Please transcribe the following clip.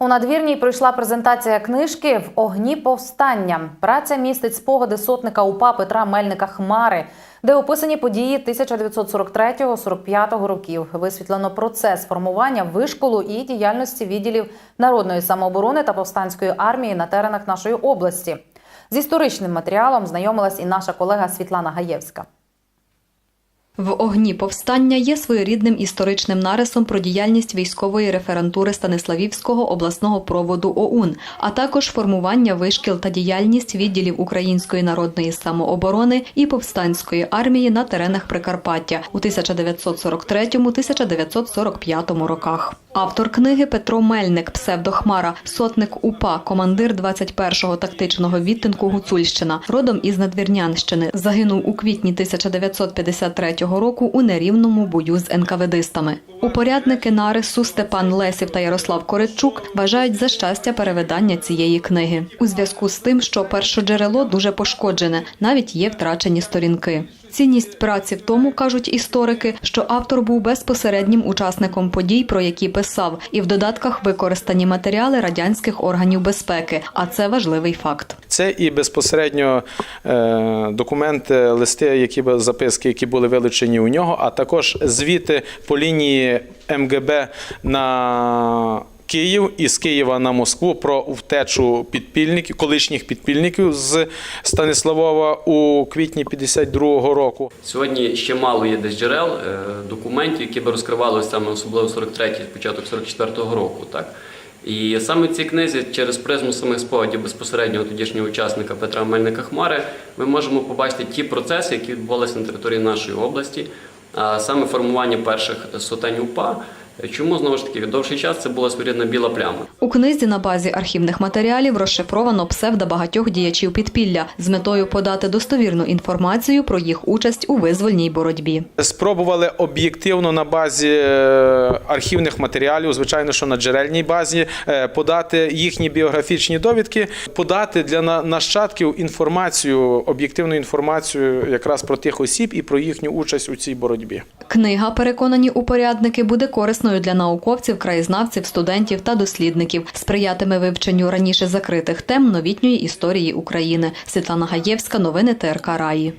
У надвірній пройшла презентація книжки В огні повстання. Праця містить спогади сотника УПА Петра Мельника Хмари, де описані події 1943-45 років. Висвітлено процес формування вишколу і діяльності відділів народної самооборони та повстанської армії на теренах нашої області. З історичним матеріалом знайомилась і наша колега Світлана Гаєвська. В огні повстання є своєрідним історичним нарисом про діяльність військової референтури Станиславівського обласного проводу ОУН, а також формування вишкіл та діяльність відділів Української народної самооборони і повстанської армії на теренах Прикарпаття у 1943-1945 роках. Автор книги Петро Мельник, псевдохмара, сотник УПА, командир 21-го тактичного відтинку Гуцульщина, родом із Надвірнянщини, загинув у квітні 1953 року у нерівному бою з НКВДистами. Упорядники нарису Степан Лесів та Ярослав Коричук бажають за щастя перевидання цієї книги у зв'язку з тим, що першоджерело дуже пошкоджене, навіть є втрачені сторінки. Цінність праці в тому, кажуть історики, що автор був безпосереднім учасником подій, про які писав, і в додатках використані матеріали радянських органів безпеки. А це важливий факт. Це і безпосередньо е, документи, листи, які записки, які були вилучені у нього, а також звіти по лінії МГБ на Київ і з Києва на Москву про втечу підпільників, колишніх підпільників з Станиславова у квітні 52-го року. Сьогодні ще мало є десь джерел, е, документів, які би розкривали саме особливо 43-й, початок 44-го року. Так? І саме в цій книзі, через призму самих спогадів безпосереднього тодішнього учасника Петра Мельника Хмари, ми можемо побачити ті процеси, які відбувалися на території нашої області, а саме формування перших сотень УПА. Чому знову ж таки довший час це була своєрідна біла пляма? У книзі на базі архівних матеріалів розшифровано псевдо багатьох діячів підпілля з метою подати достовірну інформацію про їх участь у визвольній боротьбі. Спробували об'єктивно на базі е, архівних матеріалів, звичайно, що на джерельній базі, е, подати їхні біографічні довідки, подати для на- нащадків інформацію, об'єктивну інформацію якраз про тих осіб і про їхню участь у цій боротьбі. Книга, переконані упорядники, буде корисною для науковців, краєзнавців, студентів та дослідників. Сприятиме вивченню раніше закритих тем новітньої історії України. Світлана Гаєвська, новини ТРК Раї.